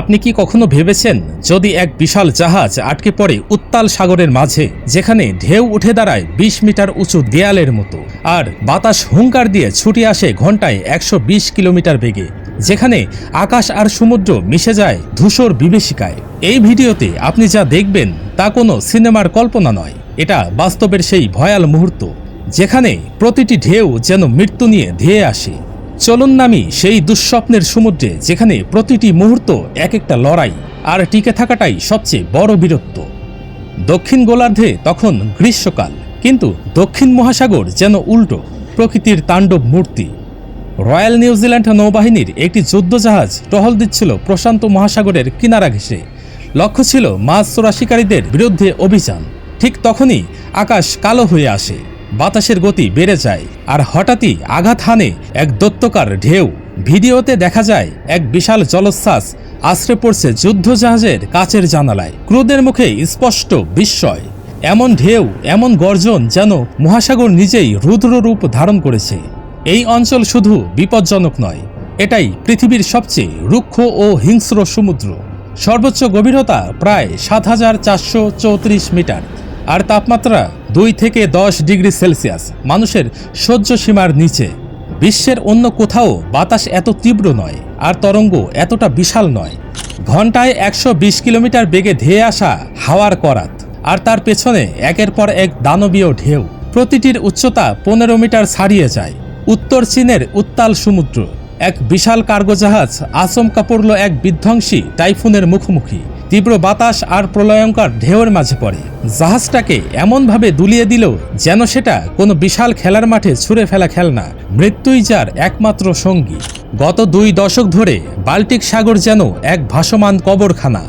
আপনি কি কখনো ভেবেছেন যদি এক বিশাল জাহাজ আটকে পড়ে উত্তাল সাগরের মাঝে, যেখানে ঢেউ উঠে দাঁড়ায় বিশ মিটার উঁচু দেয়ালের মতো, আর বাতাস হুঙ্কার দিয়ে ছুটে আসে ঘন্টায় একশো বিশ কিলোমিটার বেগে, যেখানে আকাশ আর সমুদ্র মিশে যায় ধূসর বিভীষিকায়? এই ভিডিওতে আপনি যা দেখবেন তা কোনো সিনেমার কল্পনা নয়, এটা বাস্তবের সেই ভয়াল মুহূর্ত, যেখানে প্রতিটি ঢেউ যেন মৃত্যু নিয়ে ধেয়ে আসে। চলুন নামি সেই দুঃস্বপ্নের সমুদ্রে, যেখানে প্রতিটি মুহূর্ত এক একটা লড়াই, আর টিকে থাকাটাই সবচেয়ে বড় বীরত্ব। দক্ষিণ গোলার্ধে তখন গ্রীষ্মকাল, কিন্তু দক্ষিণ মহাসাগর যেন উল্টো, প্রকৃতির তাণ্ডব মূর্তি। রয়্যাল নিউজিল্যান্ড নৌবাহিনীর একটি যুদ্ধজাহাজ টহল দিচ্ছিল প্রশান্ত মহাসাগরের কিনারা ঘেঁষে। লক্ষ্য ছিল মাছ চোরা শিকারীদের বিরুদ্ধে অভিযান। ঠিক তখনই আকাশ কালো হয়ে আসে। বাতাসের গতি বেড়ে যায় আর হঠাৎই আঘাত হানে এক দত্তকার ঢেউ। ভিডিওতে দেখা যায়, এক বিশাল জলোচ্ছ্বাস আশ্রে পড়ছে যুদ্ধজাহাজের কাচের জানালায়। ক্রুদের মুখে স্পষ্ট বিস্ময়। এমন ঢেউ, এমন গর্জন যেন মহাসাগর নিজেই রুদ্র রূপ ধারণ করেছে। এই অঞ্চল শুধু বিপজ্জনক নয়, এটাই পৃথিবীর সবচেয়ে রুক্ষ ও হিংস্র সমুদ্র। সর্বোচ্চ গভীরতা প্রায় সাত হাজার চারশো চৌত্রিশ মিটার। আর তাপমাত্রা দুই থেকে দশ ডিগ্রি সেলসিয়াস। মানুষের সহ্য সীমার নিচে। বিশ্বের অন্য কোথাও বাতাস এত তীব্র নয়, আর তরঙ্গ এতটা বিশাল নয়। ঘন্টায় একশো বিশ কিলোমিটার বেগে ধেয়ে আসা হাওয়ার করাত, আর তার পেছনে একের পর এক দানবীয় ঢেউ। প্রতিটির উচ্চতা পনেরো মিটার ছাড়িয়ে যায়। উত্তর চীনের উত্তাল সমুদ্র। এক বিশাল কার্গো জাহাজ আচমকা পড়ল এক বিধ্বংসী টাইফুনের মুখোমুখি। তীব্র বাতাস আর প্রলয়ঙ্কার ঢেউয়ের মাঝে পড়ে। জাহাজটাকে এমনভাবে দুলিয়ে দিল যেন সেটা কোনো বিশাল খেলার মাঠে ছুঁড়ে ফেলা খেলনা। মৃত্যুই যার একমাত্র সঙ্গী। গত দুই দশক ধরে বাল্টিক সাগর যেন এক ভাসমান কবরখানা।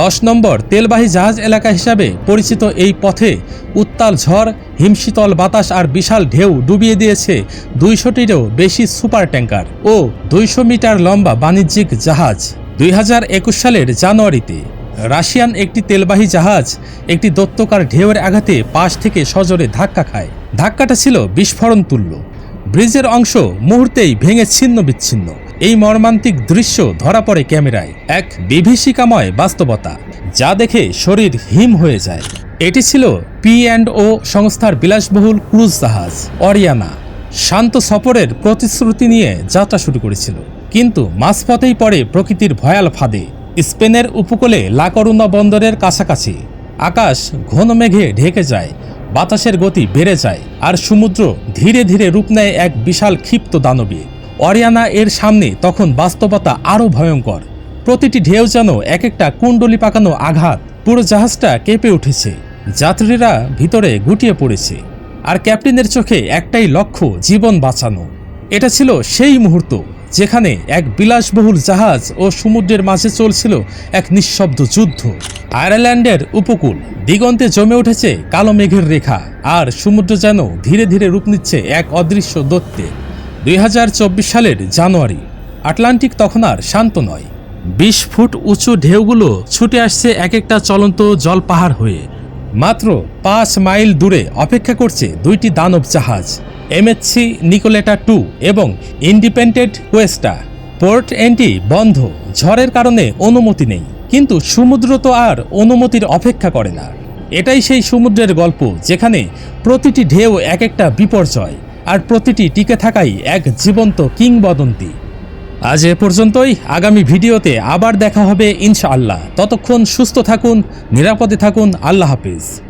দশ নম্বর তেলবাহী জাহাজ এলাকা হিসাবে পরিচিত এই পথে উত্তাল ঝড়, হিমশীতল বাতাস আর বিশাল ঢেউ ডুবিয়ে দিয়েছে দুইশোটিরও বেশি সুপার ট্যাঙ্কার ও দুইশো মিটার লম্বা বাণিজ্যিক জাহাজ। দুই হাজার একুশ সালের জানুয়ারিতে রাশিয়ান একটি তেলবাহী জাহাজ একটি দত্তকার ঢেউয়ের আঘাতে পাশ থেকে সজোরে ধাক্কা খায়। ধাক্কাটা ছিল বিস্ফোরণ তুল্য। ব্রিজের অংশ মুহূর্তেই ভেঙে ছিন্ন বিচ্ছিন্ন এই মর্মান্তিক দৃশ্য ধরা পড়ে ক্যামেরায় এক বিভীষিকাময় বাস্তবতা, যা দেখে শরীর হিম হয়ে যায়। এটি ছিল পি অ্যান্ড ও সংস্থার বিলাসবহুল ক্রুজ জাহাজ, অরিয়ানা। শান্ত সফরের প্রতিশ্রুতি নিয়ে যাত্রা শুরু করেছিল। কিন্তু মাঝপথেই পড়ে প্রকৃতির ভয়াল ফাঁদে। স্পেনের উপকূলে লাকরুনা বন্দরের কাছাকাছি আকাশ ঘন মেঘে ঢেকে যায়, বাতাসের গতি বেড়ে যায় আর সমুদ্র ধীরে ধীরে রূপ নেয় এক বিশাল ক্ষিপ্ত দানবে অরিয়ানা এর সামনে তখন বাস্তবতা আরও ভয়ঙ্কর। প্রতিটি ঢেউ যেন এক একটা কুণ্ডলি পাকানো আঘাত পুরো জাহাজটা কেঁপে উঠেছে। যাত্রীরা ভিতরে গুটিয়ে পড়েছে। আর ক্যাপ্টেনের চোখে একটাই লক্ষ্য, জীবন বাঁচানো। এটা ছিল সেই মুহূর্ত যেখানে এক বিলাসবহুল জাহাজ ও সমুদ্রের মাঝে চলছিল এক নিঃশব্দ যুদ্ধ। আয়ারল্যান্ডের উপকূল, দিগন্তে জমে উঠেছে কালো মেঘের রেখা, আর সমুদ্র যেন ধীরে ধীরে রূপ নিচ্ছে এক অদৃশ্য দত্তে দুই হাজার চব্বিশ সালের জানুয়ারি, আটলান্টিক তখন আর শান্ত নয়। বিশ ফুট উঁচু ঢেউগুলো ছুটে আসছে এক একটা চলন্ত জল পাহাড় হয়ে। মাত্র পাঁচ মাইল দূরে অপেক্ষা করছে দুইটি দানব জাহাজ এমএসসি নিকোলেটা টু এবং ইন্ডিপেন্ডেন্ট কোয়েস্টা পোর্ট এন্ট্রি বন্ধ, ঝড়ের কারণে অনুমতি নেই, কিন্তু সমুদ্র তো আর অনুমতির অপেক্ষা করে না। এটাই সেই সমুদ্রের গল্প, যেখানে প্রতিটি ঢেউ এক একটা বিপর্যয়। আর প্রতিটি টিকে থাকাই এক জীবন্ত কিংবদন্তি। আজ এ পর্যন্তই। আগামী ভিডিওতে আবার দেখা হবে ইনশাআল্লাহ। ততক্ষণ সুস্থ থাকুন, নিরাপদে থাকুন। আল্লাহ হাফিজ।